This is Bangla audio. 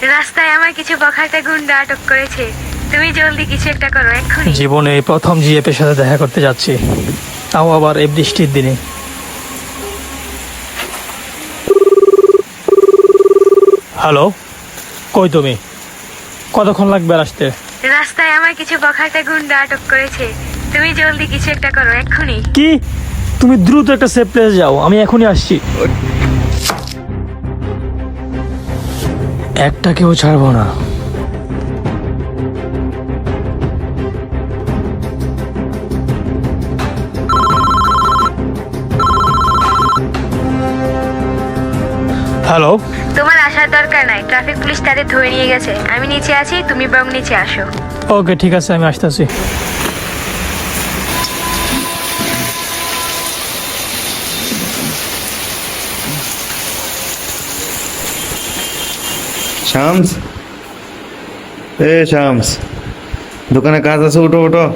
রাস্তায় আমার কিছু বখাটে গুন্ডা আটক করেছে। তুমি জলদি কিছু একটা করো এক্ষুনি। জীবনে এই প্রথম জিএপের সাথে দেখা করতে যাচ্ছি। তাও আবার এই বৃষ্টির দিনে। হ্যালো? কই তুমি? কতক্ষণ লাগবে আসতে? রাস্তায় আমার কিছু বখাটে গুন্ডা আটক করেছে। তুমি জলদি কিছু একটা করো এক্ষুনি। কি? তুমি দ্রুত একটা সেফ প্লেস যাও। আমি এখনই আসছি। একটা কেউ ছাড়বো না। হ্যালো তোমার আসার দরকার নাই। ট্রাফিক পুলিশ তাদের ধরে নিয়ে গেছে। আমি নিচে আছি তুমি বরং নিচে আসো। ওকে ঠিক আছে আমি আসতেছি। शाम्स ए शाम्स दुकान कहाँ से उठो उठो?